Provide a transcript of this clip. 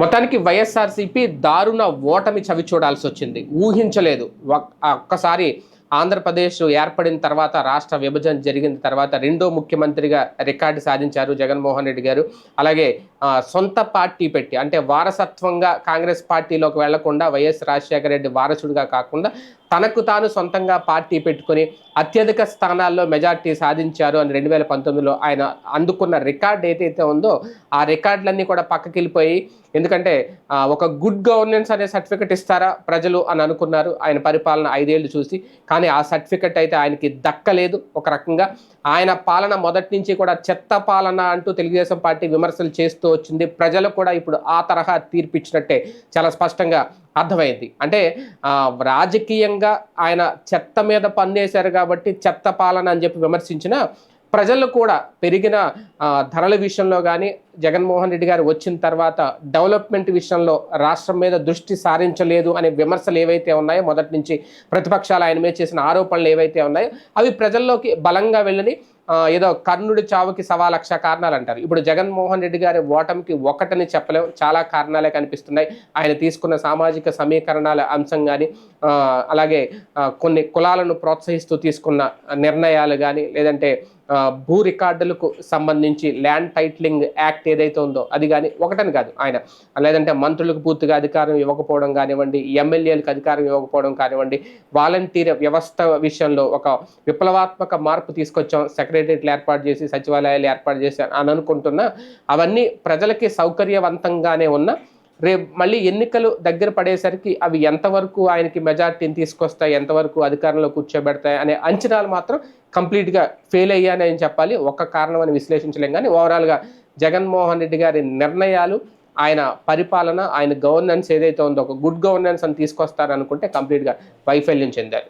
మొత్తానికి వైఎస్ఆర్సీపీ దారుణ ఓటమి చవి చూడాల్సి వచ్చింది. ఊహించలేదు. ఒక్కసారి ఆంధ్రప్రదేశ్ ఏర్పడిన తర్వాత రాష్ట్ర విభజన జరిగిన తర్వాత రెండో ముఖ్యమంత్రిగా రికార్డు సాధించారు జగన్మోహన్ రెడ్డి గారు. అలాగే సొంత పార్టీ పెట్టి అంటే వారసత్వంగా కాంగ్రెస్ పార్టీలోకి వెళ్ళకుండా వైఎస్ రాజశేఖర రెడ్డి వారసుడిగా కాకుండా తనకు తాను సొంతంగా పార్టీ పెట్టుకొని అత్యధిక స్థానాల్లో మెజార్టీ సాధించారు అని రెండు వేల పంతొమ్మిదిలో ఆయన అందుకున్న రికార్డ్ ఏదైతే ఉందో ఆ రికార్డులన్నీ కూడా పక్కకి వెళ్ళిపోయి ఎందుకంటే ఒక గుడ్ గవర్నెన్స్ అనే సర్టిఫికెట్ ఇస్తారా ప్రజలు అని అనుకున్నారు. ఆయన పరిపాలన ఐదేళ్ళు చూసి కానీ ఆ సర్టిఫికెట్ అయితే ఆయనకి దక్కలేదు ఒక రకంగా. ఆయన పాలన మొదటి నుంచి కూడా చెత్త పాలన అంటూ తెలుగుదేశం పార్టీ విమర్శలు చేస్తూ వచ్చింది. ప్రజలు కూడా ఇప్పుడు ఆ తరహా తీర్పిచ్చినట్టే. చాలా స్పష్టంగా అర్థమైంది. అంటే రాజకీయంగా ఆయన చెత్త మీద పన్నేశారు కాబట్టి చెత్త పాలన అని చెప్పి విమర్శించిన ప్రజలు కూడా పెరిగిన ధరల విషయంలో కానీ జగన్మోహన్ రెడ్డి గారు వచ్చిన తర్వాత డెవలప్మెంట్ విషయంలో రాష్ట్రం మీద దృష్టి సారించలేదు అనే విమర్శలు ఏవైతే ఉన్నాయో మొదటి నుంచి ప్రతిపక్షాలు ఆయన మీద చేసిన ఆరోపణలు ఏవైతే ఉన్నాయో అవి ప్రజల్లోకి బలంగా వెళ్ళని ఏదో కర్ణుడి చావుకి సవా లక్ష కారణాలు అంటారు. ఇప్పుడు జగన్మోహన్ రెడ్డి గారి ఓటమికి ఒకటని చెప్పలేం. చాలా కారణాలే కనిపిస్తున్నాయి. ఆయన తీసుకున్న సామాజిక సమీకరణాల అంశం కానీ అలాగే కొన్ని కులాలను ప్రోత్సహిస్తూ తీసుకున్న నిర్ణయాలు కానీ లేదంటే భూ రికార్డులకు సంబంధించి ల్యాండ్ టైట్లింగ్ యాక్ట్ ఏదైతే ఉందో అది కానీ ఒకటని కాదు ఆయన. లేదంటే మంత్రులకు పూర్తిగా అధికారం ఇవ్వకపోవడం కానివ్వండి ఎమ్మెల్యేలకు అధికారం ఇవ్వకపోవడం కానివ్వండి వాలంటీర్ వ్యవస్థ విషయంలో ఒక విప్లవాత్మక మార్పు తీసుకొచ్చాం సెక్రటరియట్లు ఏర్పాటు చేసి సచివాలయాలు ఏర్పాటు చేసి అని అనుకుంటున్నా అవన్నీ ప్రజలకి సౌకర్యవంతంగానే ఉన్న రేపు మళ్ళీ ఎన్నికలు దగ్గర పడేసరికి అవి ఎంతవరకు ఆయనకి మెజార్టీని తీసుకొస్తాయి ఎంతవరకు అధికారంలో కూర్చోబెడతాయి అనే అంచనాలు మాత్రం కంప్లీట్గా ఫెయిల్ అయ్యాయని అని చెప్పాలి. ఒక్క కారణం అని విశ్లేషించలేం కానీ ఓవరాల్గా జగన్మోహన్ రెడ్డి గారి నిర్ణయాలు ఆయన పరిపాలన ఆయన గవర్నెన్స్ ఏదైతే ఉందో ఒక గుడ్ గవర్నెన్స్ అని తీసుకొస్తారనుకుంటే కంప్లీట్గా వైఫల్యం చెందారు.